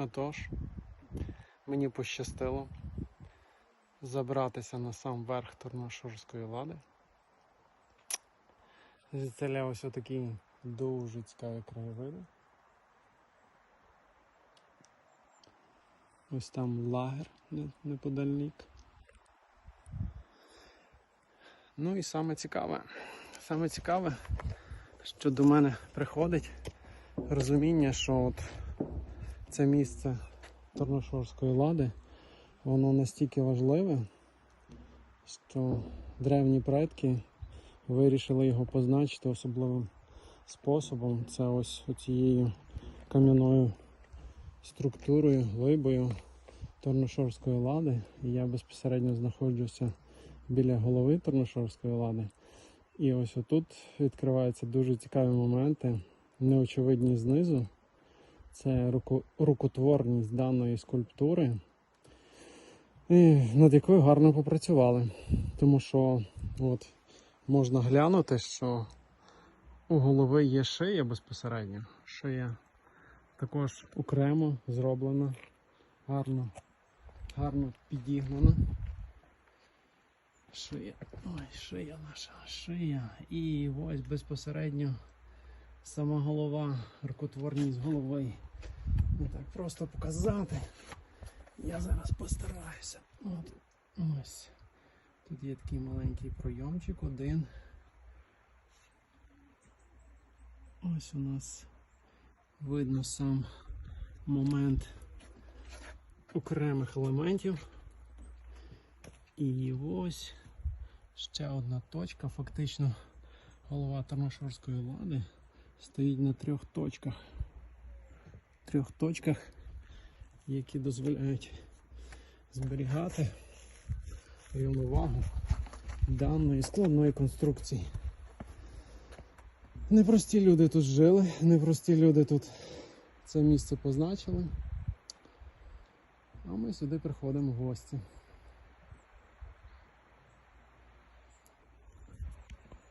Отож, мені пощастило забратися на сам верх Торношорської лади. Звідсиля ось отакі дуже цікаві краєвиди. Ось там лагер не- неподалік. Ну і саме цікаве, саме цікаве, що до мене приходить розуміння, що от це місце Торношорської лади, воно настільки важливе, що древні предки вирішили його позначити особливим способом. Це ось цією кам'яною структурою, глибою Торношорської лади. І я безпосередньо знаходжуся біля голови Торношорської лади. І ось отут відкриваються дуже цікаві моменти, неочевидні знизу. Це рукотворність даної скульптури, над якою гарно попрацювали. Тому що от, можна глянути, що у голови є шия безпосередньо. Шия також окремо зроблена, гарно, гарно підігнана. Шия. Ой, шия наша, шия. І ось безпосередньо сама голова, рукотворність голови. Не так просто показати. Я зараз постараюся. От, ось. Тут є такий маленький пройомчик, один. Ось у нас видно сам момент окремих елементів. І ось ще одна точка. Фактично голова Тарношорської лади стоїть на трьох точках. Трьох точках, які дозволяють зберігати рівновагу даної складної конструкції. Непрості люди тут жили, непрості люди тут це місце позначили. А ми сюди приходимо в гості.